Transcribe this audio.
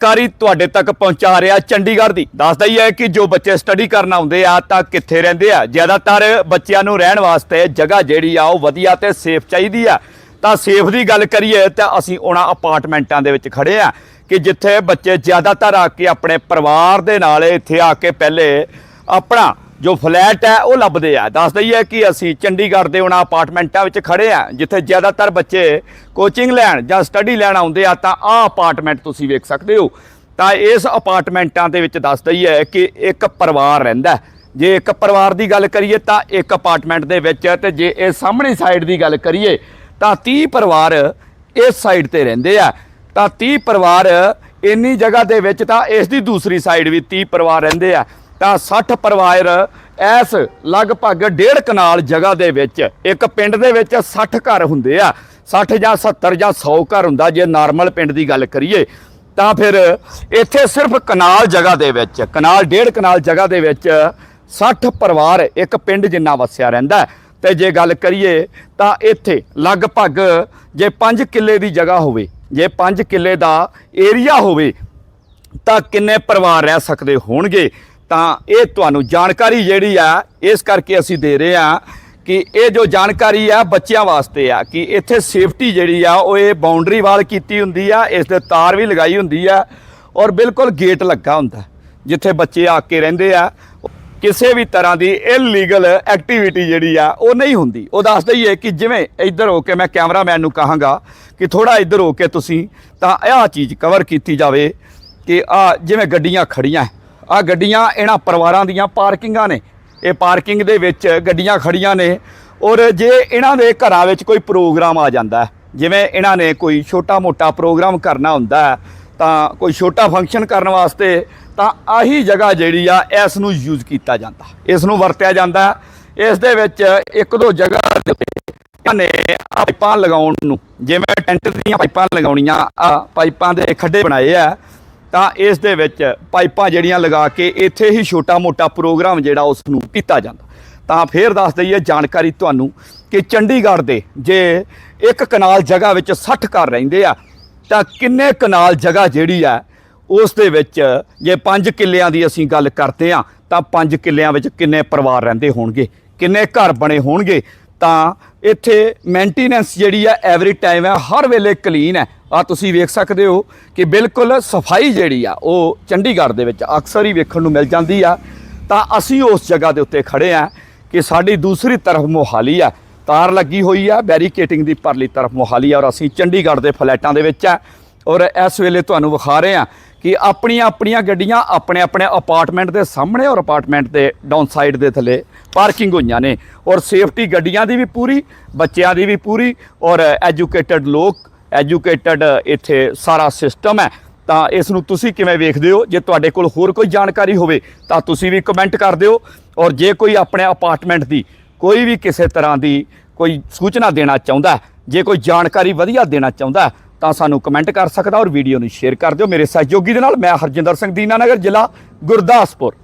ਕਾਰੀ ਤੁਹਾਡੇ ਤੱਕ ਪਹੁੰਚਾ ਰਿਹਾ ਚੰਡੀਗੜ੍ਹ ਦੀ। ਦੱਸਦਾ ਹੀ ਹੈ ਕਿ ਜੋ ਬੱਚੇ ਸਟੱਡੀ ਕਰਨ ਆਉਂਦੇ ਆ, ਤਾਂ ਕਿੱਥੇ ਰਹਿੰਦੇ ਆ? ਜ਼ਿਆਦਾਤਰ ਬੱਚਿਆਂ ਨੂੰ ਰਹਿਣ ਵਾਸਤੇ ਜਗ੍ਹਾ ਜਿਹੜੀ ਆ, ਉਹ ਵਧੀਆ ਤੇ ਸੇਫ ਚਾਹੀਦੀ ਆ। ਤਾਂ ਸੇਫ ਦੀ ਗੱਲ ਕਰੀਏ, ਤਾਂ ਅਸੀਂ ਉਹਨਾਂ ਅਪਾਰਟਮੈਂਟਾਂ ਦੇ ਵਿੱਚ ਖੜੇ ਆ ਕਿ ਜਿੱਥੇ ਬੱਚੇ ਜ਼ਿਆਦਾਤਰ ਆ ਕੇ ਆਪਣੇ ਪਰਿਵਾਰ ਦੇ ਨਾਲ ਇੱਥੇ ਆ ਕੇ ਪਹਿਲੇ ਆਪਣਾ ਜੋ ਫਲੈਟ ਹੈ, ਉਹ ਲੱਭਦੇ ਆ। ਦੱਸ ਦਈਏ ਕਿ ਅਸੀਂ ਚੰਡੀਗੜ੍ਹ ਦੇ ਉਹਨਾਂ ਅਪਾਰਟਮੈਂਟਾਂ ਵਿੱਚ ਖੜੇ ਆ, ਜਿੱਥੇ ਜ਼ਿਆਦਾਤਰ ਬੱਚੇ ਕੋਚਿੰਗ ਲੈਣ ਜਾਂ ਸਟੱਡੀ ਲੈਣ ਆਉਂਦੇ ਆ, ਤਾਂ ਆਹ ਅਪਾਰਟਮੈਂਟ ਤੁਸੀਂ ਵੇਖ ਸਕਦੇ ਹੋ। ਤਾਂ ਇਸ ਅਪਾਰਟਮੈਂਟਾਂ ਦੇ ਵਿੱਚ ਦੱਸ ਦਈਏ ਕਿ ਇੱਕ ਪਰਿਵਾਰ ਰਹਿੰਦਾ ਜੇ ਇੱਕ ਪਰਿਵਾਰ ਦੀ ਗੱਲ ਕਰੀਏ, ਤਾਂ ਇੱਕ ਅਪਾਰਟਮੈਂਟ ਦੇ ਵਿੱਚ ਤੇ ਜੇ ਇਹ ਸਾਹਮਣੀ ਸਾਈਡ ਦੀ ਗੱਲ ਕਰੀਏ, ਤਾਂ 30 ਪਰਿਵਾਰ ਇਸ ਸਾਈਡ ਤੇ ਰਹਿੰਦੇ ਆ। ਤਾਂ 30 ਪਰਿਵਾਰ ਇੰਨੀ ਜਗ੍ਹਾ ਦੇ ਵਿੱਚ, ਤਾਂ ਇਸ ਦੀ ਦੂਸਰੀ ਸਾਈਡ ਵੀ 30 ਪਰਿਵਾਰ ਰਹਿੰਦੇ ਆ। ਤਾਂ 60 ਪਰਿਵਾਰ ਇਸ ਲਗਭਗ ਡੇਢ ਕਨਾਲ ਜਗ੍ਹਾ ਦੇ ਵਿੱਚ, ਇੱਕ ਪਿੰਡ ਦੇ ਵਿੱਚ 60 ਘਰ ਹੁੰਦੇ ਆ 60 ਜਾਂ 70 ਜਾਂ 100 ਘਰ ਹੁੰਦਾ, ਜੇ ਨਾਰਮਲ ਪਿੰਡ ਦੀ ਗੱਲ ਕਰੀਏ, ਤਾਂ ਫਿਰ ਇੱਥੇ ਸਿਰਫ ਕਨਾਲ ਜਗ੍ਹਾ ਦੇ ਵਿੱਚ, ਕਨਾਲ ਡੇਢ ਕਨਾਲ ਜਗ੍ਹਾ ਦੇ ਵਿੱਚ 60 ਪਰਿਵਾਰ ਇੱਕ ਪਿੰਡ ਜਿੰਨਾ ਵਸਿਆ ਰਹਿੰਦਾ ਹੈ। ਤੇ ਜੇ ਗੱਲ ਕਰੀਏ, ਤਾਂ ਇੱਥੇ ਲਗਭਗ ਜੇ 5 ਕਿੱਲੇ ਦੀ ਜਗ੍ਹਾ ਹੋਵੇ, ਜੇ 5 ਕਿੱਲੇ ਦਾ ਏਰੀਆ ਹੋਵੇ, ਤਾਂ ਕਿੰਨੇ ਪਰਿਵਾਰ ਰਹਿ ਸਕਦੇ ਹੋਣਗੇ ਤਾਂ ਇਹ ਤੁਹਾਨੂੰ ਜਾਣਕਾਰੀ ਜਿਹੜੀ ਆ, ਇਸ ਕਰਕੇ ਅਸੀਂ ਦੇ ਰਹੇ ਆ ਕਿ ਇਹ ਜੋ ਜਾਣਕਾਰੀ ਆ ਬੱਚਿਆਂ ਵਾਸਤੇ ਆ, ਕਿ ਇੱਥੇ ਸੇਫਟੀ ਜਿਹੜੀ ਆ, ਉਹ ਇਹ ਬਾਉਂਡਰੀ ਵਾਲ ਕੀਤੀ ਹੁੰਦੀ ਆ, ਇਸ ਦੇ ਤਾਰ ਵੀ ਲਗਾਈ ਹੁੰਦੀ ਆ ਔਰ ਬਿਲਕੁਲ ਗੇਟ ਲੱਗਾ ਹੁੰਦਾ, ਜਿੱਥੇ ਬੱਚੇ ਆ ਕੇ ਰਹਿੰਦੇ ਆ। ਕਿਸੇ ਵੀ ਤਰ੍ਹਾਂ ਦੀ ਇਲੀਗਲ ਐਕਟੀਵਿਟੀ ਜਿਹੜੀ ਆ, ਉਹ ਨਹੀਂ ਹੁੰਦੀ। ਉਹ ਦੱਸ ਹੀ ਕਿ ਜਿਵੇਂ ਇੱਧਰ ਹੋ ਕੇ ਮੈਂ ਕੈਮਰਾਮੈਨ ਨੂੰ ਕਹਾਂਗਾ ਕਿ ਥੋੜਾ ਇੱਧਰ ਹੋ ਕੇ ਤੁਸੀਂ ਤਾਂ ਆਹ ਚੀਜ਼ ਕਵਰ ਕੀਤੀ ਜਾਵੇ ਕਿ ਆ ਜਿਵੇਂ ਗੱਡੀਆਂ ਖੜੀਆਂ ਆ ਗੱਡੀਆਂ ਇਹਨਾਂ ਪਰਿਵਾਰਾਂ ਦੀਆਂ ਪਾਰਕਿੰਗਾਂ ਨੇ। ਇਹ ਪਾਰਕਿੰਗ ਦੇ ਵਿੱਚ ਗੱਡੀਆਂ ਖੜੀਆਂ ਨੇ ਔਰ ਜੇ ਇਹਨਾਂ ਦੇ ਘਰਾਂ ਵਿੱਚ ਕੋਈ ਪ੍ਰੋਗਰਾਮ ਆ ਜਾਂਦਾ ਜਿਵੇਂ ਇਹਨਾਂ ਨੇ ਕੋਈ ਛੋਟਾ-ਮੋਟਾ ਪ੍ਰੋਗਰਾਮ ਕਰਨਾ ਹੁੰਦਾ ਤਾਂ ਕੋਈ ਛੋਟਾ ਫੰਕਸ਼ਨ ਕਰਨ ਵਾਸਤੇ, ਤਾਂ ਆਹੀ ਜਗ੍ਹਾ ਜਿਹੜੀ ਆ, ਇਸ ਨੂੰ ਯੂਜ਼ ਕੀਤਾ ਜਾਂਦਾ। ਇਸ ਨੂੰ ਵਰਤਿਆ ਜਾਂਦਾ ਇਸ ਦੇ ਵਿੱਚ ਇੱਕ ਦੋ ਜਗ੍ਹਾ ਦੇ ਉੱਤੇ ਨੇ ਪਾਈਪਾਂ ਲਗਾਉਣ ਨੂੰ, ਜਿਵੇਂ ਟੈਂਟ ਦੀਆਂ ਪਾਈਪਾਂ ਲਗਾਉਣੀਆਂ ਆ ਪਾਈਪਾਂ ਦੇ ਖੱਡੇ ਬਣਾਏ ਆ ਤਾਂ ਇਸ ਦੇ ਵਿੱਚ ਪਾਈਪਾਂ ਜਿਹੜੀਆਂ ਲਗਾ ਕੇ ਇੱਥੇ ਹੀ ਛੋਟਾ-ਮੋਟਾ ਪ੍ਰੋਗਰਾਮ ਜਿਹੜਾ ਉਸ ਨੂੰ ਕੀਤਾ ਜਾਂਦਾ। ਤਾਂ ਫੇਰ ਦੱਸ ਦਈਏ ਜਾਣਕਾਰੀ ਤੁਹਾਨੂੰ ਕਿ ਚੰਡੀਗੜ੍ਹ ਦੇ ਜੇ ਇੱਕ ਕਨਾਲ ਜਗ੍ਹਾ ਵਿੱਚ 60 ਘਰ ਰਹਿੰਦੇ ਆ, ਤਾਂ ਕਿੰਨੇ ਕਨਾਲ ਜਗ੍ਹਾ ਜਿਹੜੀ ਆ, ਉਸ ਦੇ ਵਿੱਚ ਜੇ 5 ਕਿੱਲਿਆਂ ਦੀ ਅਸੀਂ ਗੱਲ ਕਰਦੇ ਆ, ਤਾਂ 5 ਕਿੱਲਿਆਂ ਵਿੱਚ ਕਿੰਨੇ ਪਰਿਵਾਰ ਰਹਿੰਦੇ ਹੋਣਗੇ, ਕਿੰਨੇ ਘਰ ਬਣੇ ਹੋਣਗੇ ਤਾਂ ਇੱਥੇ ਮੇਨਟੇਨੈਂਸ ਜਿਹੜੀ ਆ ਐਵਰੀ ਟਾਈਮ ਹੈ ਹਰ ਵੇਲੇ ਕਲੀਨ ਹੈ ਆ ਤੁਸੀਂ ਵੇਖ ਸਕਦੇ ਹੋ ਕਿ ਬਿਲਕੁਲ ਸਫ਼ਾਈ ਜਿਹੜੀ ਆ, ਉਹ ਚੰਡੀਗੜ੍ਹ ਦੇ ਵਿੱਚ ਅਕਸਰ ਹੀ ਵੇਖਣ ਨੂੰ ਮਿਲ ਜਾਂਦੀ ਆ। ਤਾਂ ਅਸੀਂ ਉਸ ਜਗ੍ਹਾ ਦੇ ਉੱਤੇ ਖੜੇ ਆ ਕਿ ਸਾਡੀ ਦੂਸਰੀ ਤਰਫ ਮੋਹਾਲੀ ਆ। ਤਾਰ ਲੱਗੀ ਹੋਈ ਆ ਬੈਰੀਕੇਟਿੰਗ ਦੀ ਪਰਲੀ ਤਰਫ ਮੋਹਾਲੀ ਆ ਔਰ ਅਸੀਂ ਚੰਡੀਗੜ੍ਹ ਦੇ ਫਲੈਟਾਂ ਦੇ ਵਿੱਚ ਆ। ਔਰ ਇਸ ਵੇਲੇ ਤੁਹਾਨੂੰ ਵਿਖਾ ਰਹੇ ਆ ਕਿ ਆਪਣੀਆਂ ਆਪਣੀਆਂ ਗੱਡੀਆਂ ਆਪਣੇ ਆਪਣੇ ਅਪਾਰਟਮੈਂਟ ਦੇ ਸਾਹਮਣੇ ਔਰ ਅਪਾਰਟਮੈਂਟ ਦੇ ਡਾਊਨ ਸਾਈਡ ਦੇ ਥੱਲੇ ਪਾਰਕਿੰਗ ਹੋਈਆਂ ਨੇ। ਔਰ ਸੇਫਟੀ ਗੱਡੀਆਂ ਦੀ ਵੀ ਪੂਰੀ, ਬੱਚਿਆਂ ਦੀ ਵੀ ਪੂਰੀ ਔਰ ਐਜੂਕੇਟਡ ਲੋਕ ਐਜੂਕੇਟਡ ਇੱਥੇ ਸਾਰਾ ਸਿਸਟਮ ਹੈ। ਤਾਂ ਇਸ ਨੂੰ ਤੁਸੀਂ ਕਿਵੇਂ ਵੇਖਦੇ ਹੋ? ਜੇ ਤੁਹਾਡੇ ਕੋਲ ਹੋਰ ਕੋਈ ਜਾਣਕਾਰੀ ਹੋਵੇ ਤਾਂ ਤੁਸੀਂ ਵੀ ਕਮੈਂਟ ਕਰ ਦਿਓ। ਔਰ ਜੇ ਕੋਈ ਆਪਣੇ ਅਪਾਰਟਮੈਂਟ ਦੀ ਕੋਈ ਵੀ ਕਿਸੇ ਤਰ੍ਹਾਂ ਦੀ ਕੋਈ ਸੂਚਨਾ ਦੇਣਾ ਚਾਹੁੰਦਾ ਜੇ ਕੋਈ ਜਾਣਕਾਰੀ ਵਧੀਆ ਦੇਣਾ ਚਾਹੁੰਦਾ ਤਾਂ ਸਾਨੂੰ ਕਮੈਂਟ ਕਰ ਸਕਦਾ ਔਰ ਵੀਡੀਓ ਨੂੰ ਸ਼ੇਅਰ ਕਰ ਦਿਓ। ਮੇਰੇ ਸਹਿਯੋਗੀ ਦੇ ਨਾਲ ਮੈਂ ਹਰਜਿੰਦਰ ਸਿੰਘ, ਦੀਨਾਨਗਰ, ਜ਼ਿਲ੍ਹਾ ਗੁਰਦਾਸਪੁਰ।